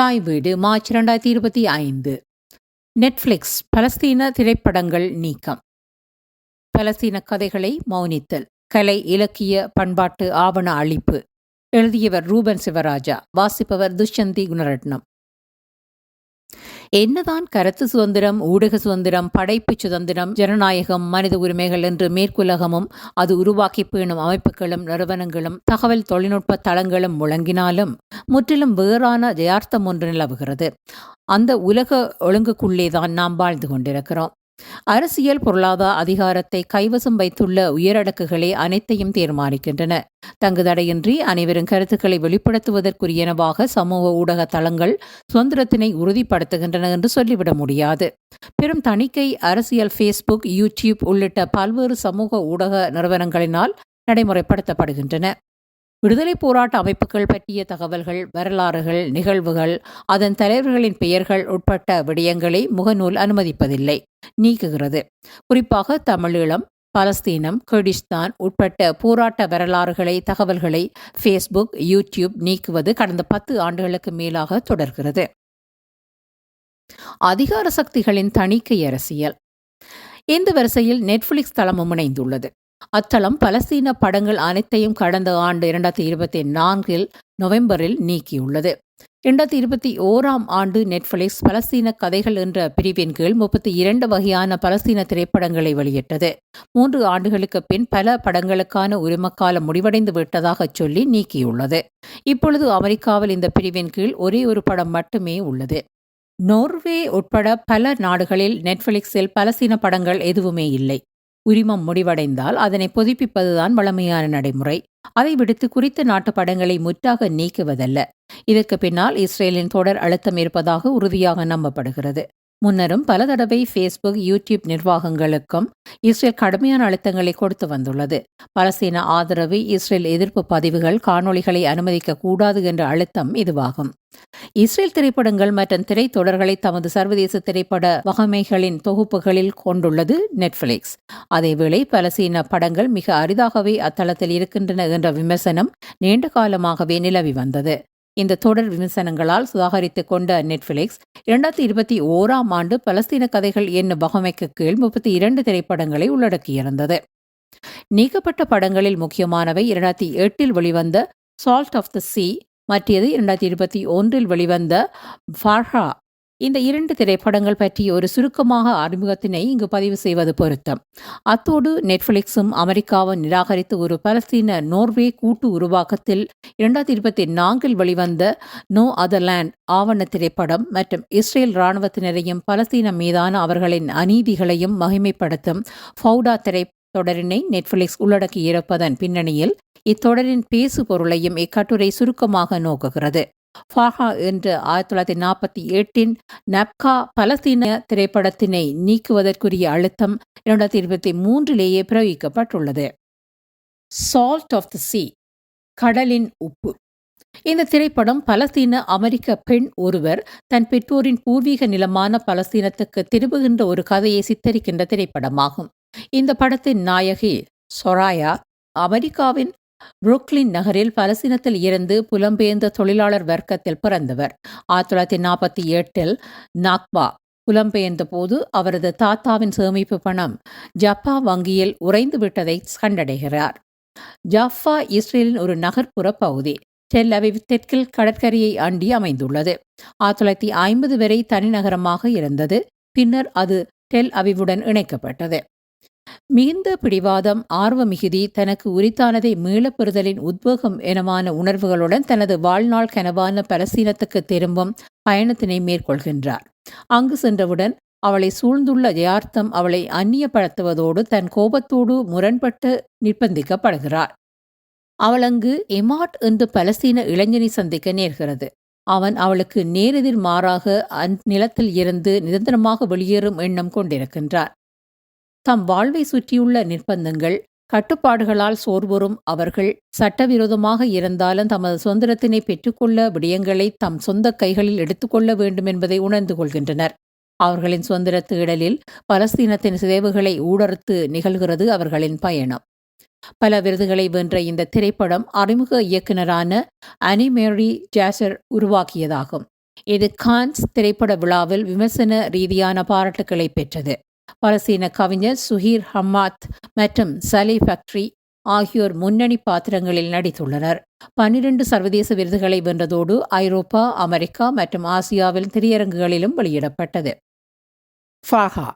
தாய் வீடு மார்ச் இரண்டாயிரத்தி இருபத்தி ஐந்து. நெட்ஃப்ளிக்ஸ் பலஸ்தீன திரைப்படங்கள் நீக்கம். பலஸ்தீன கதைகளை மௌனித்தல். கலை இலக்கிய பண்பாட்டு ஆவண அளிப்பு எழுதியவர் ரூபன் சிவராஜா வாசிப்பவர் துஷ்யந்தி குணரட்னம். என்னதான் கருத்து சுதந்திரம் ஊடக சுதந்திரம் படைப்பு சுதந்திரம் ஜனநாயகம் மனித உரிமைகள் என்று மேற்குலகமும் அது உருவாக்கி பேணும் அமைப்புகளும் நிறுவனங்களும் தகவல் தொழில்நுட்ப தளங்களும் முழங்கினாலும் முற்றிலும் வேறான ஜயார்த்தம் ஒன்று நிலவுகிறது. அந்த உலக ஒழுங்குக்குள்ளே தான் நாம் வாழ்ந்து கொண்டிருக்கிறோம். அரசியல் பொருளாதார அதிகாரத்தை கைவசம் வைத்துள்ள உயரடக்குகளே அனைத்தையும் தீர்மானிக்கின்றன. தங்குதடையின்றி அனைவரும் கருத்துக்களை வெளிப்படுத்துவதற்குரியனவாக சமூக ஊடக தளங்கள் சுதந்திரத்தினை உறுதிப்படுத்துகின்றன என்று சொல்லிவிட முடியாது. பெரும் தணிக்கை அரசியல் ஃபேஸ்புக் யூடியூப் உள்ளிட்ட பல்வேறு சமூக ஊடக நிறுவனங்களினால் நடைமுறைப்படுத்தப்படுகின்றன. விடுதலை போராட்ட அமைப்புகள் பற்றிய தகவல்கள் வரலாறுகள் நிகழ்வுகள் அதன் தலைவர்களின் பெயர்கள் உட்பட்ட விடயங்களை முகநூல் அனுமதிப்பதில்லை. நீக்குகிறது. குறிப்பாக தமிழீழம் பலஸ்தீனம் குர்டிஸ்தான் உட்பட்ட போராட்ட வரலாறுகளை தகவல்களை ஃபேஸ்புக் யூடியூப் நீக்குவது கடந்த பத்து ஆண்டுகளுக்கு மேலாக தொடர்கிறது. அதிகார சக்திகளின் தணிக்கை அரசியல். இந்த வரிசையில் நெட்ஃபிளிக்ஸ் தளமும் இணைந்துள்ளது. அத்தளம் பலஸ்தீன படங்கள் அனைத்தையும் கடந்த ஆண்டு இரண்டாயிரத்தி இருபத்தி நான்கில் நவம்பரில் நீக்கியுள்ளது. இரண்டாயிரத்தி இருபத்தி ஓராம் ஆண்டு நெட்ஃபிளிக்ஸ் பலஸ்தீன கதைகள் என்ற பிரிவின் கீழ் முப்பத்தி இரண்டு வகையான பலஸ்தீன திரைப்படங்களை வெளியிட்டது. மூன்று ஆண்டுகளுக்கு பின் பல படங்களுக்கான உரிமக்காலம் முடிவடைந்து விட்டதாக சொல்லி நீக்கியுள்ளது. இப்பொழுது அமெரிக்காவில் இந்த பிரிவின் கீழ் ஒரே ஒரு படம் மட்டுமே உள்ளது. நோர்வே உட்பட பல நாடுகளில் நெட்ஃபிளிக்ஸில் பலஸ்தீன படங்கள் எதுவுமே இல்லை. உரிமம் முடிவடைந்தால் அதனை புதுப்பிப்பதுதான் வழமையான நடைமுறை. அதை விடுத்து குறித்த நாட்டு படங்களை முற்றாக நீக்குவதல்ல. இதற்கு பின்னால் இஸ்ரேலின் தொடர் அழுத்தம் இருப்பதாக உறுதியாக நம்பப்படுகிறது. முன்னரும் பல தடவை ஃபேஸ்புக் யூடியூப் நிர்வாகங்களுக்கும் இஸ்ரேல் கடுமையான அழுத்தங்களை கொடுத்து வந்துள்ளது. பலஸ்தீன ஆதரவு இஸ்ரேல் எதிர்ப்பு பதிவுகள் காணொளிகளை அனுமதிக்க கூடாது என்ற அழுத்தம் இதுவாகும். இஸ்ரேல் திரைப்படங்கள் மற்றும் திரைத்தொடர்களை தமது சர்வதேச திரைப்பட வகமைகளின் தொகுப்புகளில் கொண்டுள்ளது நெட்ஃபிளிக்ஸ் அதேவேளை பலஸ்தீன படங்கள் மிக அரிதாகவே அத்தளத்தில் இருக்கின்றன என்ற விமர்சனம் நீண்ட காலமாகவே நிலவி வந்தது. இந்த தொடர் விமர்சனங்களால் சுதாகரித்துக் கொண்ட நெட்ஃபிளிக்ஸ் இரண்டாயிரத்தி இருபத்தி ஓராம் ஆண்டு பலஸ்தீன கதைகள் என்னும் வகமைக்கு கீழ் முப்பத்தி இரண்டு திரைப்படங்களை உள்ளடக்கியிருந்தது. நீக்கப்பட்ட படங்களில் முக்கியமானவை இரண்டாயிரத்தி எட்டில் வெளிவந்த சால்ட் ஆஃப் த சி மற்றது இரண்டாயிரத்தி இருபத்தி ஒன்றில் வெளிவந்த ஃபார்ஹா இந்த இரண்டு திரைப்படங்கள் பற்றி ஒரு சுருக்கமாக அறிமுகத்தினை இங்கு பதிவு செய்வது பொருத்தம். அத்தோடு நெட்ஃபிளிக்ஸும் அமெரிக்காவும் நிராகரித்து ஒரு பலஸ்தீன நோர்வே கூட்டு உருவாக்கத்தில் இரண்டாயிரத்தி இருபத்தி நான்கில் வெளிவந்த நோ அதர்லேண்ட் ஆவண திரைப்படம் மற்றும் இஸ்ரேல் இராணுவத்தினரையும் பலஸ்தீனம் மீதான அவர்களின் அநீதிகளையும் மகிமைப்படுத்தும் ஃபவுடா திரை தொடரினை நெட்ஃபிளிக்ஸ் உள்ளடக்கியிருப்பதன் பின்னணியில் இத்தொடரின் பேசு பொருளையும் இக்கட்டுரை சுருக்கமாக நோக்குகிறது. ஃபாஹா என்ற ஆயிரத்தி தொள்ளாயிரத்தி நாற்பத்தி எட்டின் நப்கா பலஸ்தீன திரைப்படத்தினை நீக்குவதற்குரிய அழுத்தம் இரண்டாயிரத்தி இருபத்தி மூன்றிலேயே பிரயோகிக்கப்பட்டுள்ளது. சால்ட் ஆஃப் த சி கடலின் உப்பு. இந்த திரைப்படம் பலஸ்தீன அமெரிக்க பெண் ஒருவர் தன் பெற்றோரின் பூர்வீக நிலமான பலஸ்தீனத்துக்கு திரும்புகின்ற ஒரு கதையை சித்தரிக்கின்ற திரைப்படமாகும். இந்த படத்தின் நாயகி சொராயா அமெரிக்காவின் புருக்லின் நகரில் பலசீனத்தில் இருந்து புலம்பெயர்ந்த தொழிலாளர் வர்க்கத்தில் பிறந்தவர். ஆயிரத்தி தொள்ளாயிரத்தி நாற்பத்தி எட்டில் நாக்பா புலம்பெயர்ந்த போது அவரது தாத்தாவின் சேமிப்பு பணம் ஜப்பா வங்கியில் உறைந்து விட்டதை கண்டடைகிறார். ஜாஃபா இஸ்ரேலின் ஒரு நகர்ப்புற பகுதி டெல் அவிவ் தெற்கில் கடற்கரையை அண்டி அமைந்துள்ளது. ஆயிரத்தி தொள்ளாயிரத்தி ஐம்பது வரை தனிநகரமாக இருந்தது பின்னர் அது டெல் அவிவுடன் இணைக்கப்பட்டது. மிகுந்த பிடிவாதம் ஆர்வ மிகுதி தனக்கு உரித்தானதை மீளப்பெறுதலின் உத்வேகம் எனமான உணர்வுகளுடன் தனது வாழ்நாள் கனவான பலசீனத்துக்கு திரும்பும் பயணத்தினை மேற்கொள்கின்றார். அங்கு சென்றவுடன் அவளை சூழ்ந்துள்ள ஜயார்த்தம் அவளை அந்நியப்படுத்துவதோடு தன் கோபத்தோடு முரண்பட்டு நிர்பந்திக்கப்படுகிறார். அவள் அங்கு எமாட் என்று பலஸ்தீன இளைஞனை சந்திக்க நேர்கிறது. அவன் அவளுக்கு நேரெதிர் மாறாக அந்நிலத்தில் இருந்து நிரந்தரமாக வெளியேறும் எண்ணம் கொண்டிருக்கின்றார். தம் வாழ்வை சுற்றியுள்ள நிர்பந்தங்கள் கட்டுப்பாடுகளால் சோர்வரும் அவர்கள் சட்டவிரோதமாக இருந்தாலும் தமது சுதந்திரத்தினை பெற்றுக்கொள்ள விடயங்களை தம் சொந்த கைகளில் எடுத்துக்கொள்ள வேண்டும் என்பதை உணர்ந்து கொள்கின்றனர். அவர்களின் சுதந்திர தேடலில் பலஸ்தீனத்தின் சிதைவுகளை ஊடறுத்து நிகழ்கிறது அவர்களின் பயணம். பல விருதுகளை வென்ற இந்த திரைப்படம் அறிமுக இயக்குனரான அனிமேரி ஜாசர் உருவாக்கியதாகும். இது கான்ஸ் திரைப்பட விழாவில் விமர்சன ரீதியான பாராட்டுக்களை பெற்றது. பலசீன கவிஞர் சுஹீர் ஹம்மாத் மற்றும் சலி ஃபக்ட்ரி ஆகியோர் முன்னணி பாத்திரங்களில் நடித்துள்ளனர். பன்னிரண்டு சர்வதேச விருதுகளை வென்றதோடு ஐரோப்பா அமெரிக்கா மற்றும் ஆசியாவில் திரையரங்குகளிலும் வெளியிடப்பட்டது. ஃபாஹா.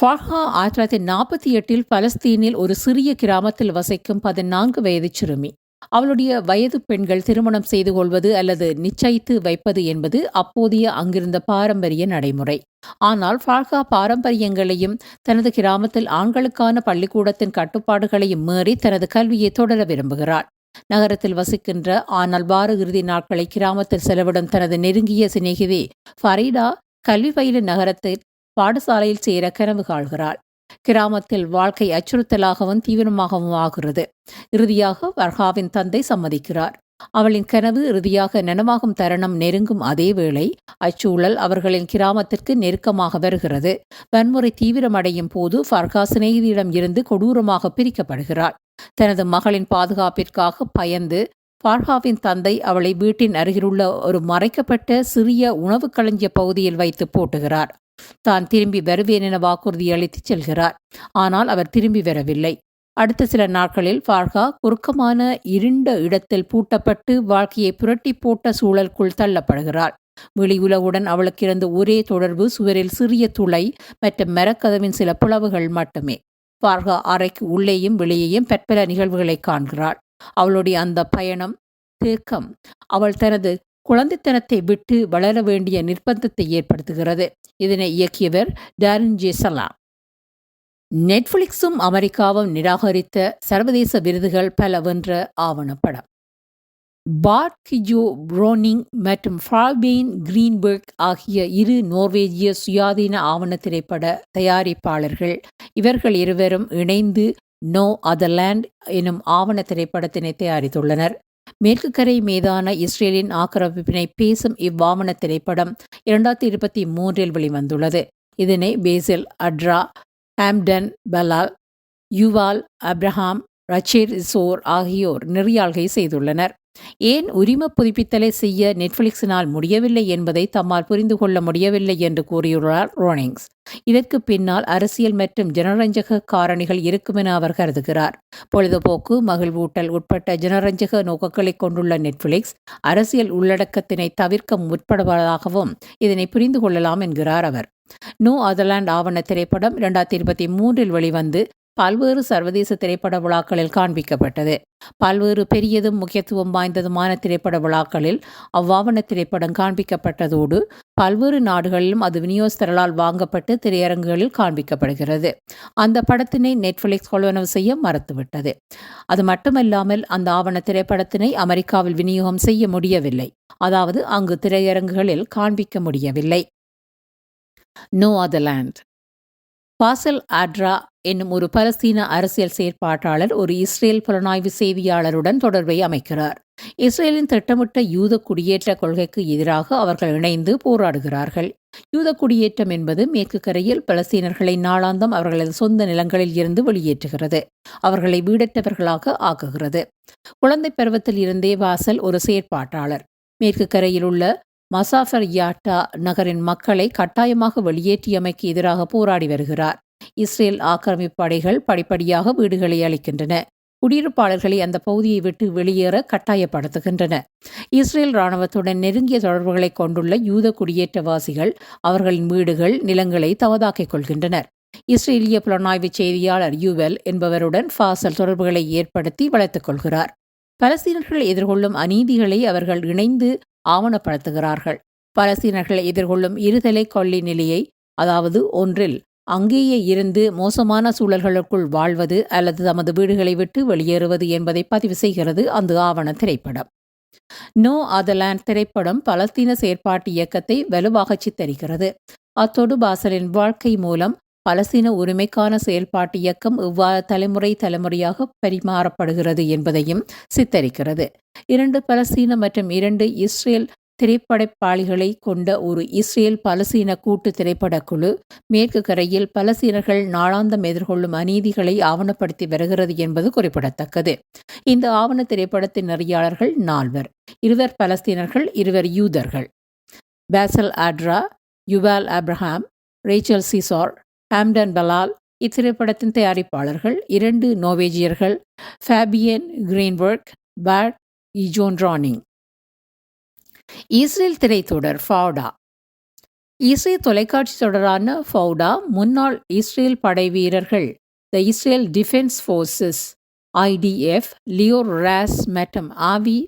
ஃபாஹா ஆயிரத்தி தொள்ளாயிரத்தி நாற்பத்தி எட்டில் பலஸ்தீனில் ஒரு சிறிய கிராமத்தில் வசிக்கும் பதினான்கு வயது சிறுமி. அவளுடைய வயது பெண்கள் திருமணம் செய்து கொள்வது அல்லது நிச்சயித்து வைப்பது என்பது அப்போதைய அங்கிருந்த பாரம்பரிய நடைமுறை. ஆனால் ஃபால்கா பாரம்பரியங்களையும் தனது கிராமத்தில் ஆண்களுக்கான பள்ளிக்கூடத்தின் கட்டுப்பாடுகளையும் மீறி தனது கல்வியை தொடர விரும்புகிறாள். நகரத்தில் வசிக்கின்ற ஆனால் வார இறுதி நாட்களை கிராமத்தில் செலவிடும் தனது நெருங்கிய சிநேகிதி ஃபரீடா கல்வி பயிலும் நகரத்தில் பாடசாலையில் சேர கனவு காழ்கிறாள். கிராமத்தில் வாழ்க்கை அச்சுறுத்தலாகவும் தீவிரமாகவும் ஆகிறது. இறுதியாக வர்ஹாவின் தந்தை சம்மதிக்கிறார். அவளின் கனவு இறுதியாக நனவாகும் தருணம் நெருங்கும் அதே வேளை அச்சூழல் அவர்களின் கிராமத்திற்கு நெருக்கமாக வருகிறது. வன்முறை தீவிரமடையும் போது ஃபர்கா சிநேகிதியிடம் இருந்து கொடூரமாக பிரிக்கப்படுகிறாள். தனது மகளின் பாதுகாப்பிற்காக பயந்து ஃபார்ஹாவின் தந்தை அவளை வீட்டின் அருகிலுள்ள ஒரு மறைக்கப்பட்ட சிறிய உணவு களஞ்சிய பகுதியில் வைத்து போட்டுகிறார். தான் திரும்பி வருவேன் என வாக்குறுதி அளித்து செல்கிறார். ஆனால் அவர் திரும்பி வரவில்லை. அடுத்த சில நாட்களில் ஃபார்கா குறுக்கமான இருண்ட இடத்தில் பூட்டப்பட்டு வாழ்க்கையை புரட்டி போட்ட சூழலுக்குள் தள்ளப்படுகிறாள். வெளி உலகுடன் அவளுக்கு இருந்த ஒரே தொடர்பு சுவரில் சிறிய துளை மற்றும் மரக்கதவின் சில புலவுகள் மட்டுமே. ஃபார்கா அறைக்கு உள்ளேயும் வெளியேயும் பற்பல நிகழ்வுகளை காண்கிறாள். அவளுடைய அந்த பயணம் தேக்கம் அவள் தனது குழந்தைத்தனத்தை விட்டு வளர வேண்டிய நிர்பந்தத்தை ஏற்படுத்துகிறது. இதனை இயக்கியவர் டாரின் ஜே சலாம் நெட்ஃபிளிக்ஸும் அமெரிக்காவும் நிராகரித்த சர்வதேச விருதுகள் பல வென்ற ஆவணப்படம் பார்கிஜோ புரோனிங் மற்றும் ஃபால்பெயின் கிரீன்பர்க் ஆகிய இரு நோர்வேஜிய சுயாதீன ஆவண திரைப்பட தயாரிப்பாளர்கள் இவர்கள் இருவரும் இணைந்து நோ அதர்லேண்ட் எனும் ஆவண திரைப்படத்தினை தயாரித்துள்ளனர். மேற்கு கரை மீதான இஸ்ரேலின் ஆக்கிரமிப்பினை பேசும் இவ்வாமன திரைப்படம் இரண்டாயிரத்தி இருபத்தி மூன்றில் வெளிவந்துள்ளது. இதனை பேசில் அட்ரா ஆம்டன் பலால் யுவால் அப்ரஹாம் ரச்சேர் சோர் ஆகியோர் நெறியாள்கை செய்துள்ளனர். ஏன் உரிம புதுப்பித்தலை செய்ய நெட்ஃபிளிக்ஸினால் முடியவில்லை என்பதை தம்மால் புரிந்து கொள்ள முடியவில்லை என்று கூறியுள்ளார் ரோனிங்ஸ். இதற்கு பின்னால் அரசியல் மற்றும் ஜனரஞ்சக காரணிகள் இருக்குமென அவர் கருதுகிறார். பொழுதுபோக்கு மகிழ்வூட்டல் உட்பட்ட ஜனரஞ்சக நோக்கங்களை கொண்டுள்ள நெட்ஃபிளிக்ஸ் அரசியல் உள்ளடக்கத்தினை தவிர்க்க முற்படுவதாகவும் இதனை புரிந்து கொள்ளலாம் என்கிறார் அவர். நோ அதர்லாண்ட் ஆவண திரைப்படம் இரண்டாயிரத்தி இருபத்தி மூன்றில் வெளிவந்து பல்வேறு சர்வதேச திரைப்பட விழாக்களில் காண்பிக்கப்பட்டது. பல்வேறு பெரியதும் முக்கியத்துவம் வாய்ந்ததுமான திரைப்பட விழாக்களில் அவ்வாவண திரைப்படம் காண்பிக்கப்பட்டதோடு பல்வேறு நாடுகளிலும் அது விநியோகஸ்தர்களால் வாங்கப்பட்டு திரையரங்குகளில் காண்பிக்கப்படுகிறது. அந்த படத்தினை நெட்ஃபிளிக்ஸ் கொள்வனவு செய்ய மறுத்துவிட்டது. அது மட்டுமல்லாமல் அந்த ஆவண திரைப்படத்தினை அமெரிக்காவில் விநியோகம் செய்ய முடியவில்லை. அதாவது அங்கு திரையரங்குகளில் காண்பிக்க முடியவில்லை. No other land. Basel Adra என்னும் ஒரு பலஸ்தீன அரசியல் செயற்பாட்டாளர் ஒரு இஸ்ரேல் புலனாய்வு செய்தியாளருடன் தொடர்பை அமைக்கிறார். இஸ்ரேலின் திட்டமிட்ட யூத குடியேற்ற கொள்கைக்கு எதிராக அவர்கள் இணைந்து போராடுகிறார்கள். யூத குடியேற்றம் என்பது மேற்கு கரையில் பலஸ்தீனர்களை நாளாந்தம் அவர்களது சொந்த நிலங்களில் இருந்து வெளியேற்றுகிறது. அவர்களை வீடற்றவர்களாக ஆக்குகிறது. குழந்தை பருவத்தில் இருந்தே வாசல் ஒரு செயற்பாட்டாளர். மேற்கு கரையில் உள்ள மசாஃபர் யாட்டா நகரின் மக்களை கட்டாயமாக வெளியேற்றியமைக்கு எதிராக போராடி வருகிறார். இஸ்ரேல் ஆக்கிரமிப்பு படைகள் படிப்படியாக வீடுகளை அளிக்கின்றன குடியிருப்பாளர்களை அந்த பகுதியை விட்டு வெளியேற கட்டாயப்படுத்துகின்றன. இஸ்ரேல் இராணுவத்துடன் நெருங்கிய தொடர்புகளை கொண்டுள்ள யூத குடியேற்றவாசிகள் அவர்களின் வீடுகள் நிலங்களை தவதாக்கிக் கொள்கின்றனர். இஸ்ரேலிய புலனாய்வு செய்தியாளர் யூவெல் என்பவருடன் ஃபாசல் தொடர்புகளை ஏற்படுத்தி வளர்த்துக் கொள்கிறார். பலஸ்தீனர்கள் எதிர்கொள்ளும் அநீதிகளை அவர்கள் இணைந்து ஆவணப்படுத்துகிறார்கள். பலஸ்தீனர்கள் எதிர்கொள்ளும் இருதலை கொள்ளி நிலையை அதாவது ஒன்றில் அங்கேயே இருந்து மோசமான சூழல்களுக்குள் வாழ்வது அல்லது தமது வீடுகளை விட்டு வெளியேறுவது என்பதை பதிவு செய்கிறது அந்த ஆவண திரைப்படம். நோ அதர்லாண்ட் திரைப்படம் பலஸ்தீன செயற்பாட்டு இயக்கத்தை வலுவாக சித்தரிக்கிறது. அத்தோடு பாசலின் வாழ்க்கை மூலம் பலஸ்தீன உரிமைக்கான செயல்பாட்டு இயக்கம் எவ்வாறு தலைமுறை தலைமுறையாக பரிமாறப்படுகிறது என்பதையும் சித்தரிக்கிறது. இரண்டு பலஸ்தீன மற்றும் இரண்டு இஸ்ரேல் திரைப்படைப்பாளிகளை கொண்ட ஒரு இஸ்ரேல் பலசீன கூட்டு திரைப்படக்குழு மேற்கு கரையில் பலசீனர்கள் நாளாந்தம் எதிர்கொள்ளும் அநீதிகளை ஆவணப்படுத்தி வருகிறது என்பது குறிப்பிடத்தக்கது. இந்த ஆவண திரைப்படத்தின் நெறியாளர்கள் நால்வர். இருவர் பலஸ்தீனர்கள் இருவர் யூதர்கள். Basel Adra Yuval Abraham Rachel Szor Hamdan Ballal இத்திரைப்படத்தின் தயாரிப்பாளர்கள் இரண்டு நோவேஜியர்கள் ஃபேபியன் கிரீன்பர்க் பேட் இஜோன் ரானிங் இஸ்ரேல் திரைத்தொடர் ஃபவுடா. இஸ்ரேல் தொலைக்காட்சி தொடரான ஃபவுடா முன்னாள் இஸ்ரேல் படை வீரர்கள் the Israel Defense Forces IDF Lior Raz மற்றும் ஆவி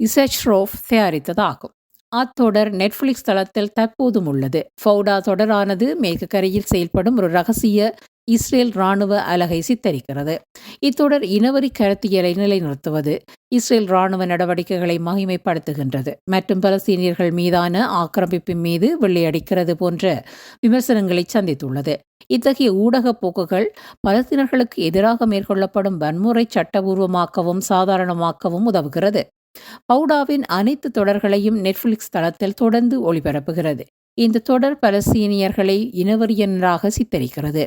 இசச்ரோஃப் தயாரித்ததாகும். அத்தொடர் நெட்ஃப்ளிக்ஸ் தளத்தில் தற்போதும் உள்ளது. ஃபவுடா தொடரானது மேற்கு கரையில் செயல்படும் ஒரு ரகசிய இஸ்ரேல் ராணுவ அலகை சித்தரிக்கிறது. இத்தொடர் இனவரி கருத்தியலை நிலைநிறுத்துவது இஸ்ரேல் ராணுவ நடவடிக்கைகளை மகிமைப்படுத்துகின்றது. மற்றும் பலஸ்தீனியர்கள் மீதான ஆக்கிரமிப்பின் மீது வெள்ளையடிக்கிறது போன்ற விமர்சனங்களை சந்தித்துள்ளது. இத்தகைய ஊடக போக்குகள் பலஸ்தீனர்களுக்கு எதிராக மேற்கொள்ளப்படும் வன்முறை சட்டபூர்வமாக்கவும் சாதாரணமாக்கவும் உதவுகிறது. பவுடாவின் அனைத்து தொடர்களையும் நெட்ஃப்ளிக்ஸ் தளத்தில் தொடர்ந்து ஒளிபரப்புகிறது. இந்த தொடர் பலஸ்தீனியர்களை இனவரியனராக சித்தரிக்கிறது.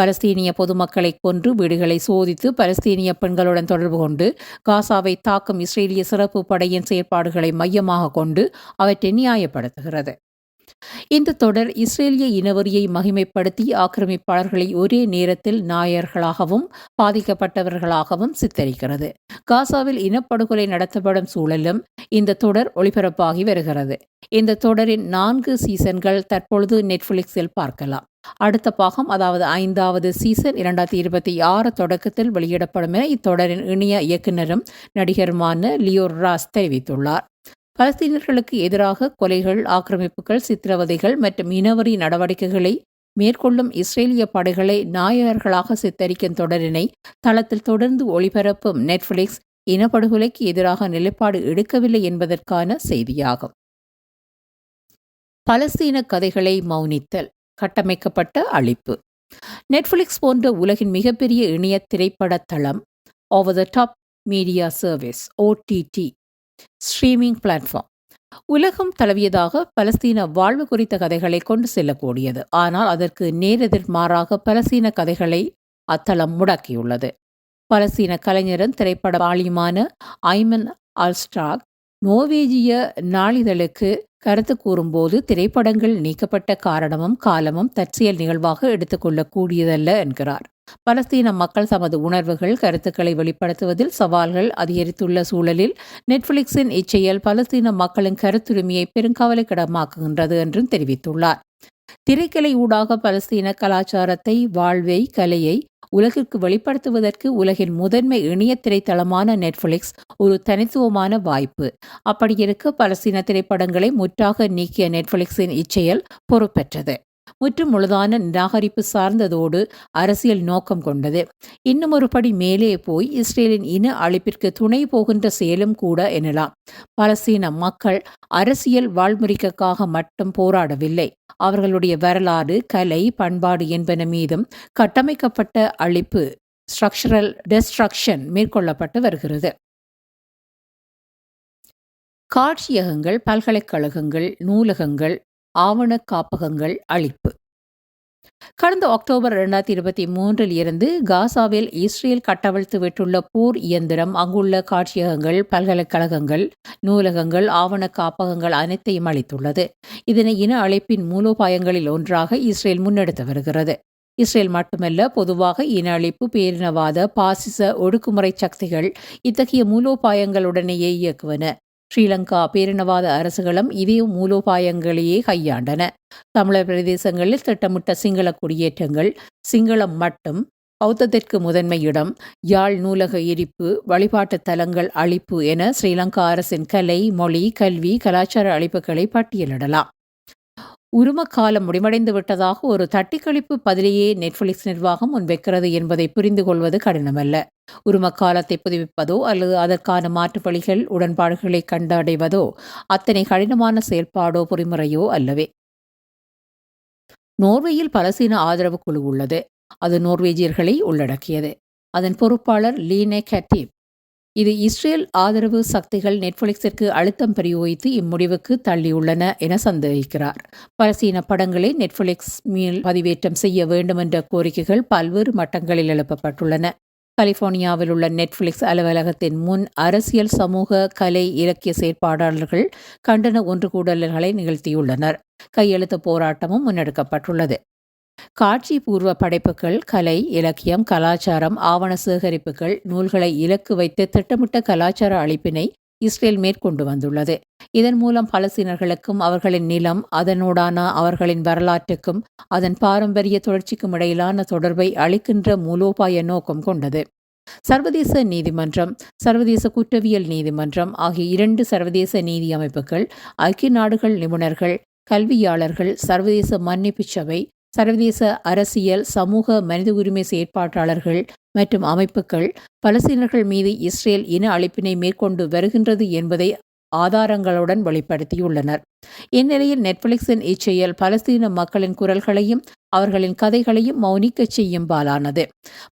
பலஸ்தீனிய பொதுமக்களை கொன்று வீடுகளை சோதித்து பலஸ்தீனிய பெண்களுடன் தொடர்பு கொண்டு காசாவை தாக்கும் இஸ்ரேலிய சிறப்பு படையின் செயற்பாடுகளை மையமாக கொண்டு அவற்றை நியாயப்படுத்துகிறது. இந்த தொடர் இஸ்ரேலிய இனவரியை மகிமைப்படுத்தி ஆக்கிரமிப்பாளர்களை ஒரே நேரத்தில் நாயர்களாகவும் பாதிக்கப்பட்டவர்களாகவும் சித்தரிக்கிறது. காசாவில் இனப்படுகொலை நடத்தப்படும் சூழலும் இந்த தொடர் ஒளிபரப்பாகி வருகிறது. இந்த தொடரின் நான்கு சீசன்கள் தற்பொழுது நெட்ஃபிளிக்ஸில் பார்க்கலாம். அடுத்த பாகம் அதாவது ஐந்தாவது சீசன் இரண்டாயிரத்தி இருபத்தி ஆறு தொடக்கத்தில் வெளியிடப்படும் என இத்தொடரின் இணைய இயக்குநரும் நடிகருமான லியோர் ராஸ் தெரிவித்துள்ளார். பலஸ்தீனர்களுக்கு எதிராக கொலைகள் ஆக்கிரமிப்புகள் சித்திரவதைகள் மற்றும் இனவரி நடவடிக்கைகளை மேற்கொள்ளும் இஸ்ரேலிய படைகளை நாயகர்களாக சித்தரிக்கும் தொடரினை தளத்தில் தொடர்ந்து ஒளிபரப்பும் நெட்ஃபிளிக்ஸ் இனப்படுகொலைக்கு எதிராக நிலைப்பாடு எடுக்கவில்லை என்பதற்கான செய்தியாகும். பலஸ்தீன கதைகளை மௌனித்தல் கட்டமைக்கப்பட்ட அழிப்பு. நெட்ஃபிளிக்ஸ் போன்ற உலகின் மிகப்பெரிய இணைய திரைப்பட தளம் over the top media service OTT streaming platform. உலகம் தழுவியதாக பலஸ்தீன வாழ்வு குறித்த கதைகளை கொண்டு செல்லக்கூடியது. ஆனால் அதற்கு நேரெதிர்மாறாக பலஸ்தீன கதைகளை அத்தளம் முடக்கியுள்ளது. பலஸ்தீன கலைஞரும் திரைப்பட ஆளியுமான ஐமன் அல்ஸ்டாக் நோர்வேஜிய நாளிதழுக்கு கருத்து கூறும்போது திரைப்படங்கள் நீக்கப்பட்ட காரணமும் காலமும் தற்செயல் நிகழ்வாக எடுத்துக்கொள்ளக்கூடியதல்ல என்கிறார். பலஸ்தீன மக்கள் தமது உணர்வுகள் கருத்துக்களை வெளிப்படுத்துவதில் சவால்கள் அதிகரித்துள்ள சூழலில் நெட்ஃபிளிக்ஸின் இச்செயல் பலஸ்தீன மக்களின் கருத்துரிமையை பெருங்கவலைக்கிடமாக்குகின்றது என்றும் தெரிவித்துள்ளார். திரைக்கலை ஊடாக பலஸ்தீன கலாச்சாரத்தை வாழ்வை கலையை உலகிற்கு வெளிப்படுத்துவதற்கு உலகின் முதன்மை இணைய திரைத்தளமான நெட்ஃபிளிக்ஸ் ஒரு தனித்துவமான வாய்ப்பு. அப்படியிருக்க பலஸ்தீன திரைப்படங்களை முற்றாக நீக்கிய நெட்ஃபிளிக்ஸின் இச்செயல் பொறுப்பெற்றது. முற்றும் முழுதான நிராகரிப்பு சார்ந்ததோடு அரசியல் நோக்கம் கொண்டது. இன்னும் ஒரு படி மேலே போய் இஸ்ரேலின் இன அழிப்பிற்கு துணை போகின்ற செயலும் கூட எனலாம். பலஸ்தீன மக்கள் அரசியல் வாழ்முறைக்காக மட்டும் போராடவில்லை. அவர்களுடைய வரலாறு கலை பண்பாடு என்பன மீதும் கட்டமைக்கப்பட்ட அழிப்பு ஸ்ட்ரக்சரல் டெஸ்ட்ரக்ஷன் மேற்கொள்ளப்பட்டு வருகிறது. காட்சியகங்கள் பல்கலைக்கழகங்கள் நூலகங்கள் ஆவண காப்பகங்கள் அழிப்பு கடந்த அக்டோபர் இரண்டாயிரத்தி இருபத்தி மூன்றில் இருந்து காசாவில் இஸ்ரேல் கட்டவிழ்த்து விட்டுள்ள போர் இயந்திரம் அங்குள்ள காட்சியகங்கள் பல்கலைக்கழகங்கள் நூலகங்கள் ஆவண காப்பகங்கள் அனைத்தையும் அளித்துள்ளது. இதனை இன அழைப்பின் மூலோபாயங்களில் ஒன்றாக இஸ்ரேல் முன்னெடுத்து வருகிறது. இஸ்ரேல் மட்டுமல்ல பொதுவாக இன அழிப்பு பேரினவாத பாசிச ஒடுக்குமுறை சக்திகள் இத்தகைய மூலோபாயங்களுடனேயே இயக்குவன. ஸ்ரீலங்கா பேரினவாத அரசுகளும் இதே மூலோபாயங்களையே கையாண்டன. தமிழர் பிரதேசங்களில் திட்டமிட்ட சிங்கள குடியேற்றங்கள் சிங்களம் மட்டும் பௌத்தத்திற்கு முதன்மையிடம் யாழ் நூலக எரிப்பு வழிபாட்டு தலங்கள் அழிப்பு என ஸ்ரீலங்கா அரசின் கலை மொழி கல்வி கலாச்சார அழிப்புகளை பட்டியலிடலாம். உரும காலம் முடிவடைந்து விட்டதாக ஒரு தட்டிக்கழிப்பு பதிலையே நெட்ஃபிளிக்ஸ் நிர்வாகம் முன்வைக்கிறது என்பதை புரிந்து கொள்வது கடினமல்ல. உரும காலத்தை புதுப்பிப்பதோ அல்லது அதற்கான மாற்று வழிகள் உடன்பாடுகளை கண்டடைவதோ அத்தனை கடினமான செயல்பாடோ பொறிமுறையோ அல்லவே. நோர்வேயில் பலசீன ஆதரவு குழு உள்ளது. அது நோர்வேஜியர்களை உள்ளடக்கியது. அதன் பொறுப்பாளர் லீனே கட்டீப் இது இஸ்ரேல் ஆதரவு சக்திகள் நெட்ஃபிளிக்ஸிற்கு அழுத்தம் பிரயோகித்து இம்முடிவுக்கு தள்ளியுள்ளன என சந்தேகிக்கிறார். பலசீன படங்களை நெட்ஃபிளிக்ஸ் மீள் பதிவேற்றம் செய்ய வேண்டும் என்ற கோரிக்கைகள் பல்வேறு மட்டங்களில் எழுப்பப்பட்டுள்ளன. கலிபோர்னியாவில் உள்ள நெட்ஃபிளிக்ஸ் அலுவலகத்தின் முன் அரசியல் சமூக கலை இலக்கிய செயற்பாடாளர்கள் கண்டன ஒன்று கூடல்களை நிகழ்த்தியுள்ளனர். கையெழுத்து போராட்டமும் முன்னெடுக்கப்பட்டுள்ளது. காட்சி பூர்வ படைப்புகள் கலை இலக்கியம் கலாச்சாரம் ஆவண சேகரிப்புகள் நூல்களை இலக்கு வைத்து திட்டமிட்ட கலாச்சார அளிப்பினை இஸ்ரேல் மேற்கொண்டு வந்துள்ளது. இதன் மூலம் பலஸ்தீனர்களுக்கும் அவர்களின் நிலம் அதனூடான அவர்களின் வரலாற்றுக்கும் அதன் பாரம்பரிய தொடர்ச்சிக்கும் இடையிலான தொடர்பை அளிக்கின்ற மூலோபாய நோக்கம் கொண்டது. சர்வதேச நீதிமன்றம் சர்வதேச குற்றவியல் நீதிமன்றம் ஆகிய இரண்டு சர்வதேச நீதி அமைப்புகள் ஐக்கிய நாடுகள் நிபுணர்கள் கல்வியாளர்கள் சர்வதேச மன்னிப்பு சபை சர்வதேச அரசியல் சமூக மனித உரிமை செயற்பாட்டாளர்கள் மற்றும் அமைப்புகள் பலஸ்தீனர்கள் மீது இஸ்ரேல் இன அழிப்பினை மேற்கொண்டு வருகின்றது என்பதை ஆதாரங்களுடன் வெளிப்படுத்தியுள்ளனர். இந்நிலையில் நெட்ஃபிளிக்ஸின் இச்செயல் பலஸ்தீன மக்களின் குரல்களையும் அவர்களின் கதைகளையும் மௌனிக்கச் செய்யும் பாலானது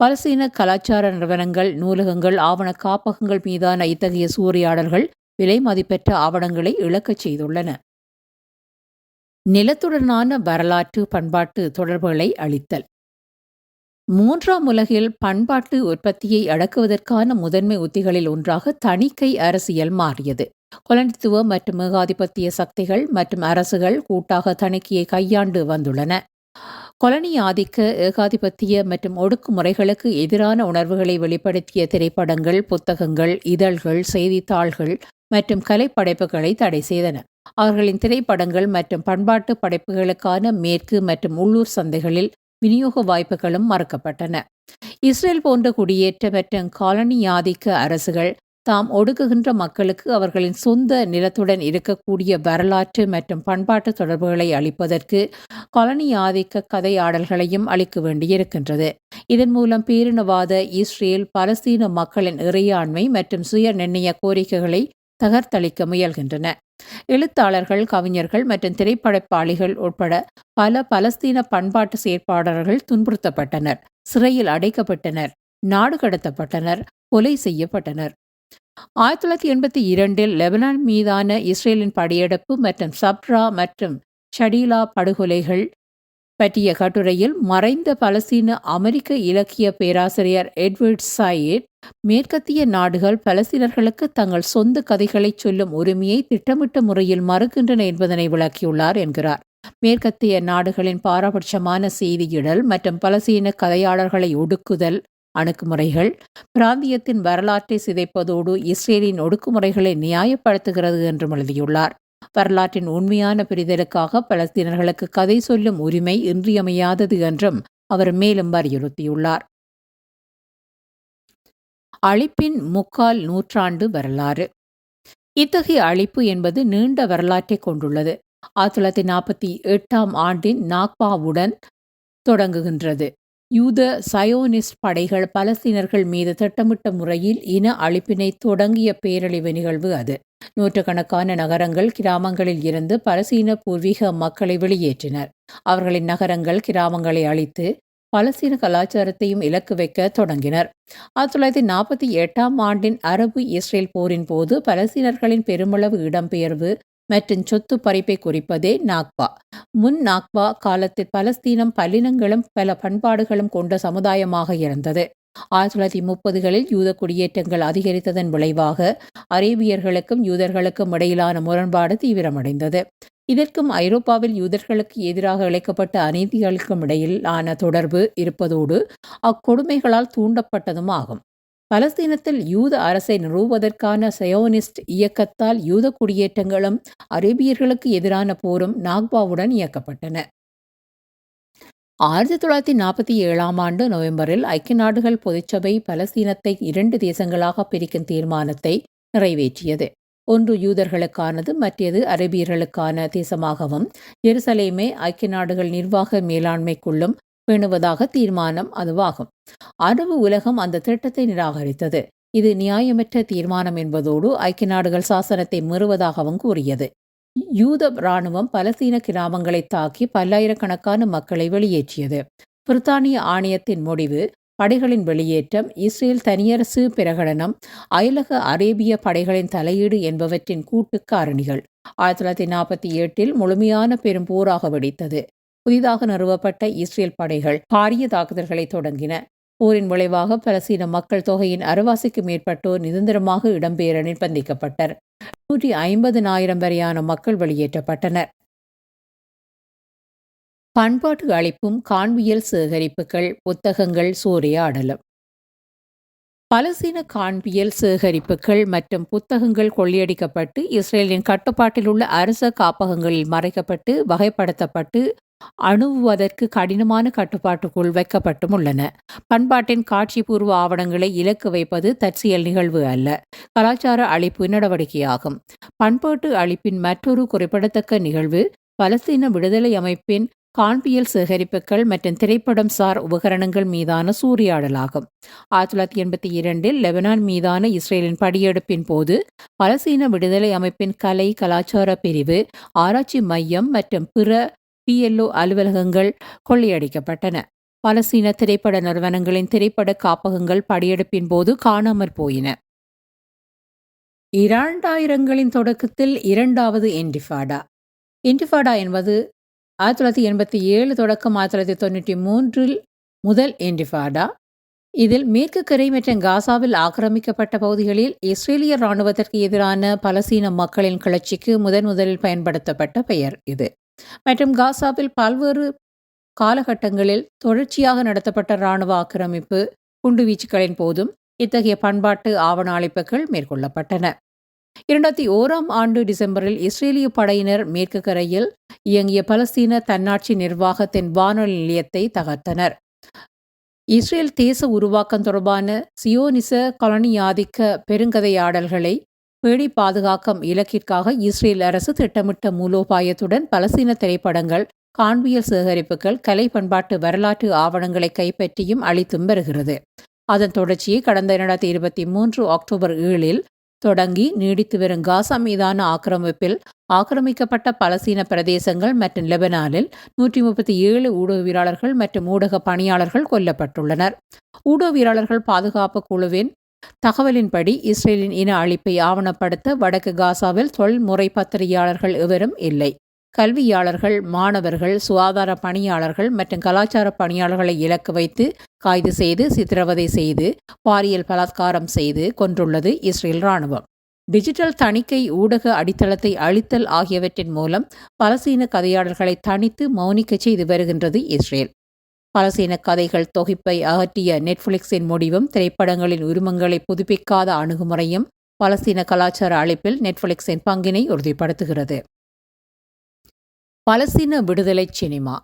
பலஸ்தீன கலாச்சார நிறுவனங்கள் நூலகங்கள் ஆவண காப்பகங்கள் மீதான இத்தகைய சூறையாடல்கள் விலை மதிப்பெற்ற ஆவணங்களை இழக்கச் செய்துள்ளன. நிலத்துடனான வரலாற்று பண்பாட்டு தொடர்புகளை அளித்தல். மூன்றாம் உலகில் பண்பாட்டு உற்பத்தியை அடக்குவதற்கான முதன்மை உத்திகளில் ஒன்றாக தணிக்கை அரசியல் மாறியது. கொலனித்துவ மற்றும் ஏகாதிபத்திய சக்திகள் மற்றும் அரசுகள் கூட்டாக தணிக்கையை கையாண்டு வந்துள்ளன. கொலனி ஆதிக்க ஏகாதிபத்திய மற்றும் ஒடுக்குமுறைகளுக்கு எதிரான உணர்வுகளை வெளிப்படுத்திய திரைப்படங்கள் புத்தகங்கள் இதழ்கள் செய்தித்தாள்கள் மற்றும் கலைப்படைப்புகளை தடை செய்தன. அவர்களின் திரைப்படங்கள் மற்றும் பண்பாட்டு படைப்புகளுக்கான மேற்கு மற்றும் உள்ளூர் சந்தைகளில் விநியோக வாய்ப்புகளும் மறுக்கப்பட்டன. இஸ்ரேல் போன்ற குடியேற்ற மற்றும் காலனி ஆதிக்க அரசுகள் தாம் ஒடுக்குகின்ற மக்களுக்கு அவர்களின் சொந்த நிலத்துடன் இருக்கக்கூடிய வரலாற்று மற்றும் பண்பாட்டு தொடர்புகளை அளிப்பதற்கு காலனி ஆதிக்க கதையாடல்களையும் அளிக்க வேண்டியிருக்கின்றது. இதன் மூலம் பேரினவாத இஸ்ரேல் பலஸ்தீன மக்களின் இறையாண்மை மற்றும் சுய நிர்ணய கோரிக்கைகளை தகர்த்தளிக்க முயல்கின்றன. எழுத்தாளர்கள் கவிஞர்கள் மற்றும் திரைப்படப்பாளிகள் உட்பட பல பலஸ்தீன பண்பாட்டு செயற்பாளர்கள் துன்புறுத்தப்பட்டனர் சிறையில் அடைக்கப்பட்டனர் நாடு கடத்தப்பட்டனர் கொலை செய்யப்பட்டனர். ஆயிரத்தி தொள்ளாயிரத்தி எண்பத்தி இரண்டில் லெபனான் மீதான இஸ்ரேலின் படையெடுப்பு மற்றும் சப்ரா மற்றும் ஷடீலா படுகொலைகள் பற்றிய கட்டுரையில் மறைந்த பலஸ்தீன அமெரிக்க இலக்கிய பேராசிரியர் எட்வர்ட் சாயிட் மேற்கத்திய நாடுகள் பலஸ்தீனர்களுக்கு தங்கள் சொந்த கதைகளை சொல்லும் உரிமையை திட்டமிட்ட முறையில் மறுக்கின்றன என்பதனை விளக்கியுள்ளார் என்கிறார். மேற்கத்திய நாடுகளின் பாரபட்சமான செய்தியிடல் மற்றும் பலசீன கதையாளர்களை ஒடுக்குதல் அணுகுமுறைகள் பிராந்தியத்தின் வரலாற்றை சிதைப்பதோடு இஸ்ரேலின் ஒடுக்குமுறைகளை நியாயப்படுத்துகிறது என்றும் எழுதியுள்ளார். வரலாற்றின் உண்மையான பிரிதலுக்காக பலஸ்தீனர்களுக்கு கதை சொல்லும் உரிமை இன்றியமையாதது என்றும் அவர் மேலும் வலியுறுத்தியுள்ளார். அழிப்பின் முக்கால் நூற்றாண்டு வரலாறு. இத்தகைய அழிப்பு என்பது நீண்ட வரலாற்றை கொண்டுள்ளது. ஆயிரத்தி தொள்ளாயிரத்தி நாற்பத்தி எட்டாம் ஆண்டின் நாக்பாவுடன் தொடங்குகின்றது. யூத சயோனிஸ்ட் படைகள் பலஸ்தீனர்கள் மீது திட்டமிட்ட முறையில் இன அழிப்பினை தொடங்கிய பேரழிவு நிகழ்வு அது. நூற்றுக்கணக்கான நகரங்கள் கிராமங்களில் இருந்து பலசீன பூர்வீக மக்களை வெளியேற்றினர். அவர்களின் நகரங்கள் கிராமங்களை அழித்து பலஸ்தீன கலாச்சாரத்தையும் இலக்கு வைக்க தொடங்கினர். ஆயிரத்தி தொள்ளாயிரத்தி நாற்பத்தி எட்டாம் ஆண்டின் அரபு இஸ்ரேல் போரின் போது பலஸ்தீனர்களின் பெருமளவு இடம்பெயர்வு மற்றும் சொத்து பறிப்பை குறிப்பதே நாக்பா. முன் நாக்பா காலத்தில் பலஸ்தீனம் பல்லினங்களும் பல பண்பாடுகளும் கொண்ட சமுதாயமாக இருந்தது. ஆயிரத்தி தொள்ளாயிரத்தி முப்பதுகளில் யூத குடியேற்றங்கள் அதிகரித்ததன் விளைவாக அரேபியர்களுக்கும் யூதர்களுக்கும் இடையிலான முரண்பாடு தீவிரமடைந்தது. இதற்கும் ஐரோப்பாவில் யூதர்களுக்கு எதிராக இழைக்கப்பட்ட அநீதிகளுக்கும் இடையிலான தொடர்பு இருப்பதோடு அக்கொடுமைகளால் தூண்டப்பட்டதும் ஆகும். பலஸ்தீனத்தில் யூத அரசை நிறுவுவதற்கான சயோனிஸ்ட் இயக்கத்தால் யூத குடியேற்றங்களும் அரேபியர்களுக்கு எதிரான போரும் நாக்பாவுடன் இயக்கப்பட்டன. ஆயிரத்தி தொள்ளாயிரத்தி நாற்பத்தி ஏழாம் ஆண்டு நவம்பரில் ஐக்கிய நாடுகள் பொதுச்சபை பலஸ்தீனத்தை இரண்டு தேசங்களாக பிரிக்கும் தீர்மானத்தை நிறைவேற்றியது. ஒன்று யூதர்களுக்கானது மற்றது அரேபியர்களுக்கான தேசமாகவும் ஜெருசலேமே ஐக்கிய நாடுகள் நிர்வாக மேலாண்மைக்குள்ளும் பேணுவதாக தீர்மானம் அதுவாகும். அரபு உலகம் அந்த திட்டத்தை நிராகரித்தது. இது நியாயமற்ற தீர்மானம் என்பதோடு ஐக்கிய நாடுகள் சாசனத்தை மீறுவதாகவும் கூறியது. யூத இராணுவம் பலஸ்தீன கிராமங்களை தாக்கி பல்லாயிரக்கணக்கான மக்களை வெளியேற்றியது. பிரித்தானிய ஆணையத்தின் முடிவு படைகளின் வெளியேற்றம் இஸ்ரேல் தனியரசு பிரகடனம் அயலக அரேபிய படைகளின் தலையீடு என்பவற்றின் கூட்டு காரணிகள். ஆயிரத்தி தொள்ளாயிரத்தி நாற்பத்தி எட்டில் முழுமையான பெரும் போராக வெடித்தது. புதிதாக நிறுவப்பட்ட இஸ்ரேல் படைகள் பாரிய தாக்குதல்களை தொடங்கின. போரின் விளைவாக பலசீன மக்கள் தொகையின் அரைவாசிக்கு மேற்பட்டோர் நிரந்தரமாக இடம்பெயர நிர்பந்திக்கப்பட்டனர். நூற்றி ஐம்பதனாயிரம் வரையான மக்கள் வெளியேற்றப்பட்டனர். பண்பாட்டு அளிப்பும் காண்பியல் சேகரிப்புகள் புத்தகங்கள் சூறையாடலும் பலசீன காண்பியல் சேகரிப்புகள் மற்றும் புத்தகங்கள் கொள்ளையடிக்கப்பட்டு இஸ்ரேலின் கட்டுப்பாட்டில் உள்ள அரச காப்பகங்களில் மறைக்கப்பட்டு வகைப்படுத்தப்பட்டு அணுவுவதற்கு கடினமான கட்டுப்பாட்டுக்குள் வைக்கப்பட்டும் உள்ளன. பண்பாட்டின் காட்சிபூர்வ ஆவணங்களை இலக்கு வைப்பது தற்செயல் நிகழ்வு அல்ல கலாச்சார அழிப்பு நடவடிக்கையாகும். பண்பாட்டு அழிப்பின் மற்றொரு குறிப்பிடத்தக்க நிகழ்வு பலஸ்தீன விடுதலை அமைப்பின் காண்பியல் சேகரிப்புகள் மற்றும் திரைப்படம் சார் உபகரணங்கள் மீதான சூறையாடலாகும். ஆயிரத்தி தொள்ளாயிரத்தி எண்பத்தி இரண்டில் லெபனான் மீதான இஸ்ரேலின் படியெடுப்பின் போது பலசீன விடுதலை அமைப்பின் கலை கலாச்சார பிரிவு ஆராய்ச்சி மையம் மற்றும் பிற பிஎல்ஓ அலுவலகங்கள் கொள்ளையடிக்கப்பட்டன. பலசீன திரைப்பட நிறுவனங்களின் திரைப்பட காப்பகங்கள் படியெடுப்பின் போது காணாமற் போயின. இரண்டாயிரங்களின் தொடக்கத்தில் இரண்டாவது இன்டிஃபாடா. இன்டிஃபாடா என்பது ஆயிரத்தி தொள்ளாயிரத்தி எண்பத்தி ஏழு தொடக்கம் ஆயிரத்தி தொள்ளாயிரத்தி தொண்ணூற்றி மூன்றில் முதல் இன்டிஃபாடா இதில் மேற்கு கரை மற்றும் காசாவில் ஆக்கிரமிக்கப்பட்ட பகுதிகளில் இஸ்ரேலிய இராணுவத்திற்கு எதிரான பலசீன மக்களின் கிளர்ச்சிக்கு முதன் முதலில் பயன்படுத்தப்பட்ட பெயர் இது. மற்றும் காசாவில் பல்வேறு காலகட்டங்களில் தொடர்ச்சியாக நடத்தப்பட்ட இராணுவ ஆக்கிரமிப்பு குண்டுவீச்சுகளின் போதும் இத்தகைய பண்பாட்டு ஆவண அழைப்புகள் மேற்கொள்ளப்பட்டன. இரண்டாயிரத்தி ஓராம் ஆண்டு டிசம்பரில் இஸ்ரேலிய படையினர் மேற்கு கரையில் இயங்கிய பலஸ்தீன தன்னாட்சி நிர்வாகத்தின் வானொலி நிலையத்தை தகர்த்தனர். இஸ்ரேல் தேச உருவாக்கம் தொடர்பான சியோனிச கொலனியாதிக்க பெருங்கதையாடல்களை பேடி பாதுகாக்கும் இலக்கிற்காக இஸ்ரேல் அரசு திட்டமிட்ட மூலோபாயத்துடன் பலஸ்தீன திரைப்படங்கள் காண்பியல் சேகரிப்புகள் கலை பண்பாட்டு வரலாற்று ஆவணங்களை கைப்பற்றியும் அளித்தும் வருகிறது. அதன் தொடர்ச்சியை கடந்த இரண்டாயிரத்தி இருபத்தி மூன்று அக்டோபர் ஏழில் தொடங்கி நீடித்து வரும் காசா மீதான ஆக்கிரமிப்பில் ஆக்கிரமிக்கப்பட்ட பலசீன பிரதேசங்கள் மற்றும் லெபனானில் நூற்றி முப்பத்தி ஏழு ஊடகவியலாளர்கள் மற்றும் ஊடக பணியாளர்கள் கொல்லப்பட்டுள்ளனர். ஊடகவியலாளர்கள் பாதுகாப்பு குழுவின் தகவலின்படி இஸ்ரேலின் இன அழிப்பை ஆவணப்படுத்த வடக்கு காசாவில் தொழில்முறை பத்திரிகையாளர்கள் எவரும் இல்லை. கல்வியாளர்கள் மாணவர்கள் சுகாதார பணியாளர்கள் மற்றும் கலாச்சார பணியாளர்களை இலக்கு வைத்து கைது செய்து சித்திரவதை செய்து பாலியல் பலாத்காரம் செய்து கொன்றுள்ளது இஸ்ரேல் ராணுவம் டிஜிட்டல் தணிக்கை ஊடக அடித்தளத்தை அழித்தல் ஆகியவற்றின் மூலம் பலசீன கதையாளர்களை தனித்து மௌனிக்க செய்து வருகின்றது இஸ்ரேல். பலசீன கதைகள் தொகுப்பை அகற்றிய நெட்ஃபிளிக்ஸின் முடிவும் திரைப்படங்களின் உரிமங்களை புதுப்பிக்காத அணுகுமுறையும் பலஸ்தீன கலாச்சார அழைப்பில் நெட்ஃபிளிக்ஸின் பங்கினை உறுதிப்படுத்துகிறது. பலசீன விடுதலை சினிமா.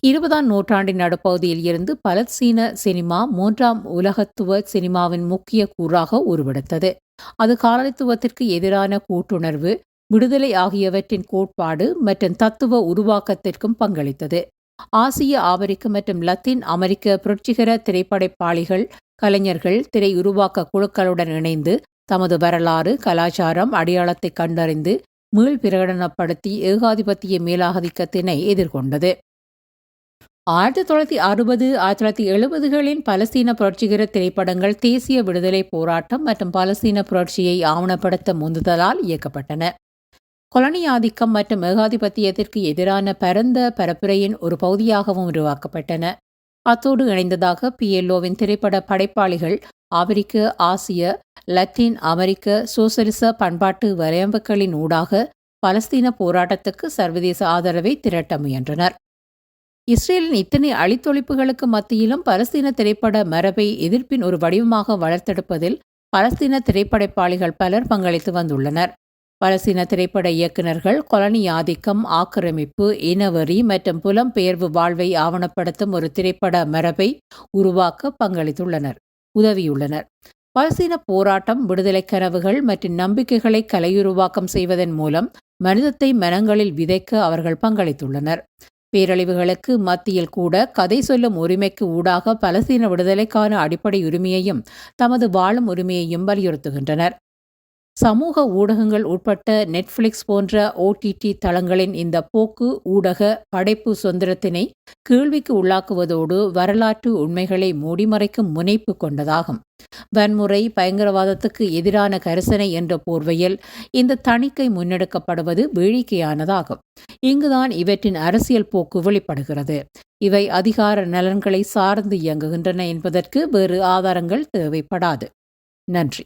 இருபதாம் நூற்றாண்டின் நடுப்பகுதியில் இருந்து பலசீன சினிமா மூன்றாம் உலகத்துவ சினிமாவின் முக்கிய கூறாக உருவெடுத்தது. அது காலனித்துவத்திற்கு எதிரான கூட்டுணர்வு விடுதலை ஆகியவற்றின் கோட்பாடு மற்றும் தத்துவ உருவாக்கத்திற்கும் பங்களித்தது. ஆசிய ஆபிரிக்க மற்றும் லத்தீன் அமெரிக்க புரட்சிகர திரைப்படைப்பாளிகள் கலைஞர்கள் திரை உருவாக்க குழுக்களுடன் இணைந்து தமது வரலாறு கலாச்சாரம் அடையாளத்தை கண்டறிந்து மீள் பிரகடனப்படுத்தி ஏகாதிபத்திய மேலாதிக்கத்தினை எதிர்கொண்டது. ஆயிரத்தி தொள்ளாயிரத்தி அறுபது ஆயிரத்தி தொள்ளாயிரத்தி எழுபதுகளின் பலஸ்தீன புரட்சிகர திரைப்படங்கள் தேசிய விடுதலை போராட்டம் மற்றும் பலஸ்தீன புரட்சியை ஆவணப்படுத்த முந்துதலால் இயக்கப்பட்டன. கொலனி ஆதிக்கம் மற்றும் ஏகாதிபத்தியத்திற்கு எதிரான பரந்த பரப்புரையின் ஒரு பகுதியாகவும் உருவாக்கப்பட்டன. அத்தோடு இணைந்ததாக பிஎல்ஓவின் திரைப்பட படைப்பாளிகள் ஆப்பிரிக்க ஆசிய லத்தீன் அமெரிக்க சோசலிச பண்பாட்டு வரையம்புகளின் ஊடாக பலஸ்தீன போராட்டத்துக்கு சர்வதேச ஆதரவை திரட்ட முயன்றனர். இஸ்ரேலின் இத்தனை அழித்தொழிப்புகளுக்கு மத்தியிலும் பலஸ்தீன திரைப்பட மரபை எதிர்ப்பின் ஒரு வடிவமாக வளர்த்தெடுப்பதில் பலஸ்தீன திரைப்படைப்பாளிகள் பலர் பங்களித்து வந்துள்ளனர். பலஸ்தீன திரைப்பட இயக்குநர்கள் கொலனி ஆதிக்கம் ஆக்கிரமிப்பு இனவரி மற்றும் புலம்பெயர்வு வாழ்வை ஆவணப்படுத்தும் ஒரு திரைப்பட மரபை உருவாக்க பங்களித்துள்ளனர். உதவியுள்ளனர். பலசீன போராட்டம் விடுதலை கனவுகள் மற்றும் நம்பிக்கைகளை கலையுருவாக்கம் செய்வதன் மூலம் மனிதத்தை மனங்களில் விதைக்க அவர்கள் பங்களித்துள்ளனர். பேரழிவுகளுக்கு மத்தியில் கூட கதை சொல்லும் உரிமைக்கு ஊடாக பலசீன விடுதலைக்கான அடிப்படை உரிமையையும் தமது வாழும் உரிமையையும் வலியுறுத்துகின்றனர். சமூக ஊடகங்கள் உட்பட்ட நெட்ஃபிளிக்ஸ் போன்ற ஓடிடி தளங்களின் இந்த போக்கு ஊடக படைப்பு சுதந்திரத்தினை கேள்விக்கு உள்ளாக்குவதோடு வரலாற்று உண்மைகளை மூடிமறைக்கும் முனைப்பு கொண்டதாகும். வன்முறை பயங்கரவாதத்துக்கு எதிரான கரிசனை என்ற போர்வையில் இந்த தணிக்கை முன்னெடுக்கப்படுவது வேடிக்கையானதாகும். இங்குதான் இவற்றின் அரசியல் போக்கு வெளிப்படுகிறது. இவை அதிகார நலன்களை சார்ந்து இயங்குகின்றன என்பதற்கு வேறு ஆதாரங்கள் தேவைப்படாது. நன்றி.